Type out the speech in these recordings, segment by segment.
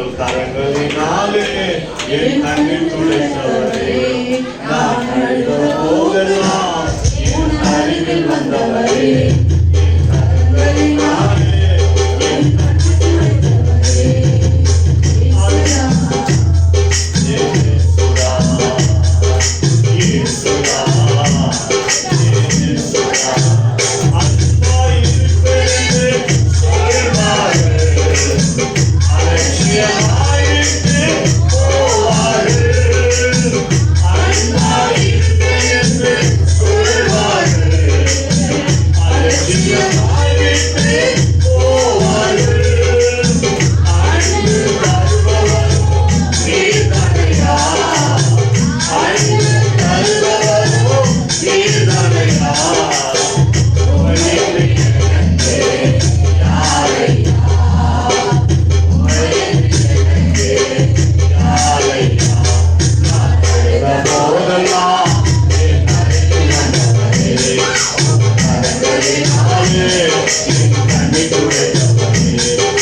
உங்கள் கரங்களினாலே என் கண்ணில் துடைத்தவரே நான்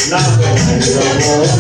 துடைத்தவரே,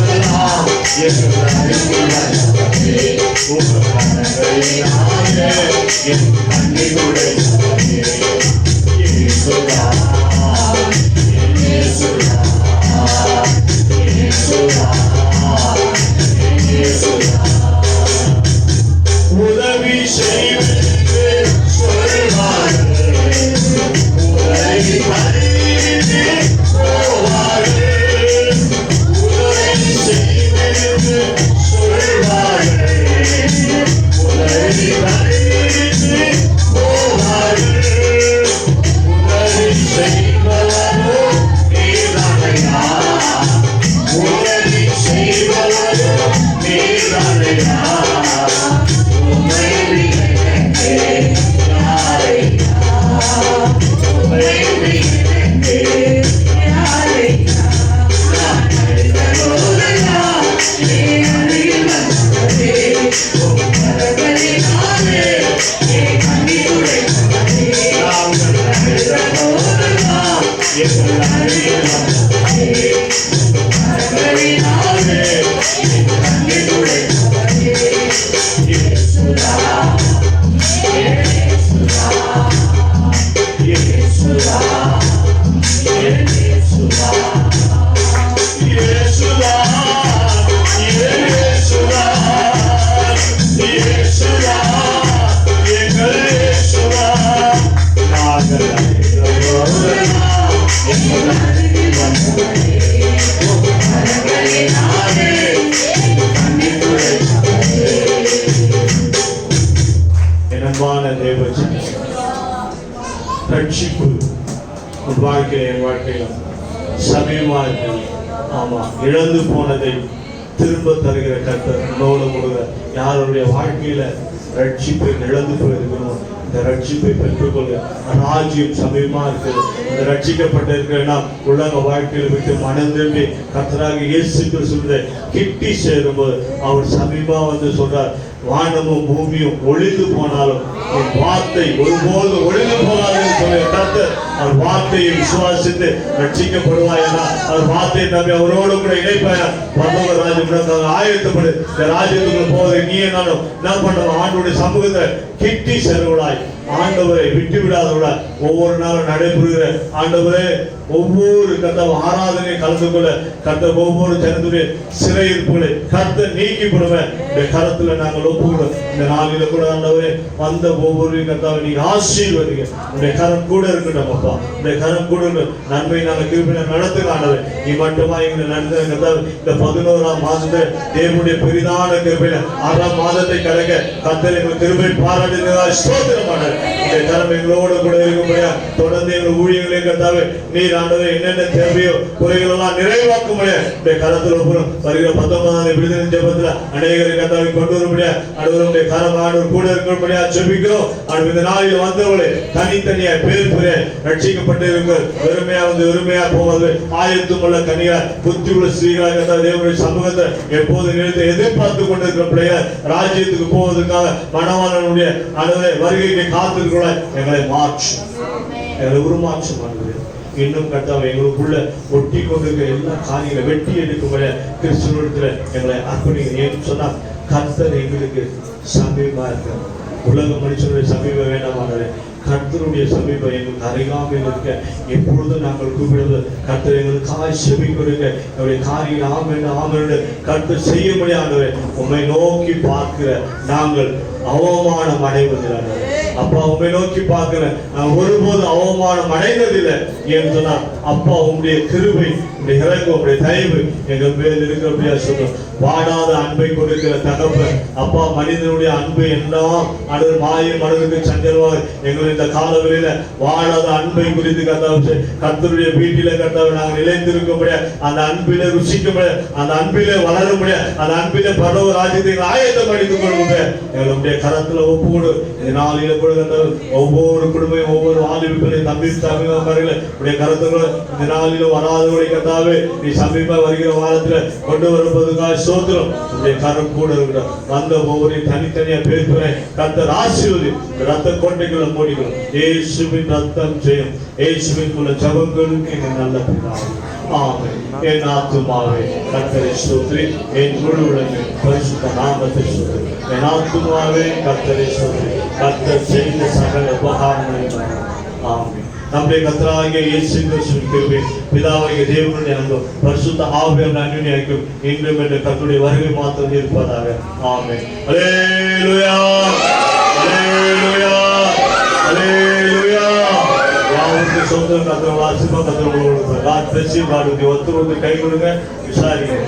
ரட்சிப்பு உன் வாழ்க்கையில் என் வாழ்க்கையில் சமயமாக இருக்கிறது ஆமா இழந்து போனதை திரும்ப தருகிற கர்த்தர் உன்னோடு கொடுக்குற யாருடைய வாழ்க்கையில ரட்சிப்பை இழந்து போயிருக்கணும் இந்த ரட்சிப்பை பெற்றுக்கொள்ள ராஜ்யம் சமயமா இருக்குது. இந்த ரட்சிக்கப்பட்ட இருக்கிற உலக வாழ்க்கையில் விட்டு மனம் திரும்பி கர்த்தராக இயேசு கிறிஸ்துவை கிட்டி சேரும்போது அவர் சமீபமா வந்து சொல்றார் வானமும் பூமியும் ஒளிந்து போனாலும் என் வார்த்தை ஒருபோது ஒளிந்து போகாதுன்னு சொல்லிய கர்த்தர். அவர் வார்த்தையை விசுவாசித்து ரட்சிக்கப்படுவாயா அவர் வார்த்தையை நம்பி அவரோடு கூட இணைப்பாயா பரலோக ராஜ்யம் ஆயத்தப்படு. இந்த ராஜ்யத்துக்குள்ள போவதை நீ என்னாலும் என்ன பண்ணுவோம் ஆண்டுடைய சமூகத்தை கிட்டி செல்வலாய் ஆண்டவரை விட்டு விடாதோட ஒவ்வொரு நாளும் நடைபெறுகிற ஆண்டவரே ஒவ்வொரு கர்த்தவ ஆராதனை கலந்து கொள்ள கத்த ஒவ்வொரு ஜனத்துடைய சிறையிருப்புகளை கர்த்த நீக்கி போடுவேன் இந்த கரத்துல நாங்கள் ஒப்புக்கிறோம் இந்த நாளில கூட ஆண்டவரே வந்த ஒவ்வொரு கத்தாவை நீங்க ஆசீர்வதிங்க. உடைய கரம் கூட இருக்கட்டும் அப்பா இந்த கரம் கொடுங்க நன்மை நாங்கள் கிருப்பின நடத்துங்க ஆண்டவர் நீ மட்டுமா எங்களை நடந்த இந்த பதினோராம் மாசத்தை தேவனுடைய பெரிதான கிருபையில ஆறாம் மாதத்தை கடக்க கத்தர் எங்கள் கிருபை பாராட்டுகிறதா ஸ்தோத்திரமான இந்த கரம் எங்களோடு கூட இருக்கும்படியா தொடர்ந்து எங்கள் ஊழியர்களை கத்தாவே நீர் ஆண்டவர் என்னென்ன தேவையோ குறைகள் எல்லாம் நிறைவாக்க நிறைவாக்கும்படியா இந்த கரத்தில் ஒப்புறம். வருகிற பத்தொன்பதாம் விடுதலை ஜபத்தில் அநேகரை கத்தாவை கொண்டு வரும்படியா அடுவருடைய கரம் ஆண்டவர் கூட இருக்கும்படியா ஜெபிக்கிறோம். அடுத்த நாளில் வந்தவளை தனித்தனியா பேர் பெரிய ரட்சிக்கப்பட்டிருங்கள். வெறுமையா வந்து வெறுமையா போவது ஆயத்தும் உள்ள கனியா புத்தி உள்ள ஸ்ரீகளாக இருந்தால் தேவனுடைய சமூகத்தை எப்போது நிறுத்த எதிர்பார்த்து கொண்டிருக்கிற பிள்ளைகள் ராஜ்யத்துக்கு போவதற்காக மணவாளனுடைய அனுதை வருகைக்கு காத்திருக்கிற எங்களை மாற்று. எங்களை உருமாற்றம் பண்ணுது. இன்னும் கர்த்தாவை எங்களுக்குள்ள ஒட்டி கொண்டிருக்கிற எல்லா காரியங்களை வெட்டி எடுக்கும்படியா கிறிஸ்துவத்தில் எங்களை அர்ப்பணிங்க ஏன்னு சொன்னா கர்த்தர் எங்களுக்கு சமீபமாக இருக்கிறார் உலக மனுஷனுடைய சமீபம் வேண்டாமானது கர்த்தருடைய சமீபம் எங்களுக்கு அருகாமையில் இருக்க. எப்பொழுது நாங்கள் கூப்பிடுவது? கர்த்தர் எங்களுக்கு காய் செவி கொடுங்க என்னுடைய காரியம் ஆமென்று ஆமென்று கர்த்தர் செய்ய முடியாதவை உண்மை நோக்கி பார்க்கிற நாங்கள் அவமானம் அடைவதில்லை. அப்பா உண்மை நோக்கி பார்க்கிறேன் நான் ஒருபோது அவமானம் அடைந்ததில்லை ஏன்னு சொன்னா அப்பா உங்களுடைய கிருவை உங்களுடைய இறங்கு உங்களுடைய தயவு எங்கள் மேல் இருக்கிறபடியா சொல்லும். வாடாத அன்பை கொடுக்கிற தகப்பன் அப்பா மனிதனுடைய அன்பு எல்லாம் அது மாயம் மனதுக்கு சஞ்சலமாக எங்கள் இந்த காலவெளியில வாடாத அன்பை குறித்து கத்தாவு கத்தருடைய வீட்டில கத்தாவை நாங்கள் நிலைத்திருக்கும்படியா அந்த அன்பில ருசிக்கும்படியா அந்த அன்பில வளரும்படியா அந்த அன்பில பரவ ராஜ்யத்தை ஆயத்தம் அடித்துக் கொள்ளுங்க எங்களுடைய கரத்துல ஒப்புடு இந்த நாளில கூட ஒவ்வொரு குடும்பம் ஒவ்வொரு வாலிபர்களையும் தம்பி தமிழ் உடைய கருத்துக்களை இந்த நாளில வராதவரை கத்தாவே நீ சமீப வருகிற வாரத்துல கொண்டு வருவதுக்காக சோத்திரம் உடைய கரம் கூட இருக்கிற வந்த ஒவ்வொரு தனித்தனியா பேசுறேன் கர்த்தர் ஆசீர்வதி. ரத்த கோட்டைகளை மூடிக்கணும் இயேசுவின் ரத்தம் செய்யும் இயேசுவின் உள்ள ஜபங்களுக்கு எங்க நல்ல பிதாவே. ஆமென். என் ஆத்துமாவே கத்தரை ஸ்தோத்ரி. என் முழு உலகமே பரிசுத்த நாமத்தை என் ஆத்துமாவே செய்த சகல உபகாரங்களை ஆமென். நம்முடைய கத்தராகிய இயேசு கிறிஸ்துவின் பிதாவாகிய தேவனுடைய அன்பும் பரிசுத்த ஆவியம் அன்பினை ஐக்கியம் இன்றும் என்ற கத்துடைய வருகை மாத்திரம் இருப்பதாக. ஆமே அலேலுயா அலேலுயா அலேலுயா யாருக்கு சொந்த கத்திரம் வாசிப்பா கத்திரம் God bless you. God will give ஒருத்தர் ஒருத்தர் கை கொடுங்க. விசாரிங்க.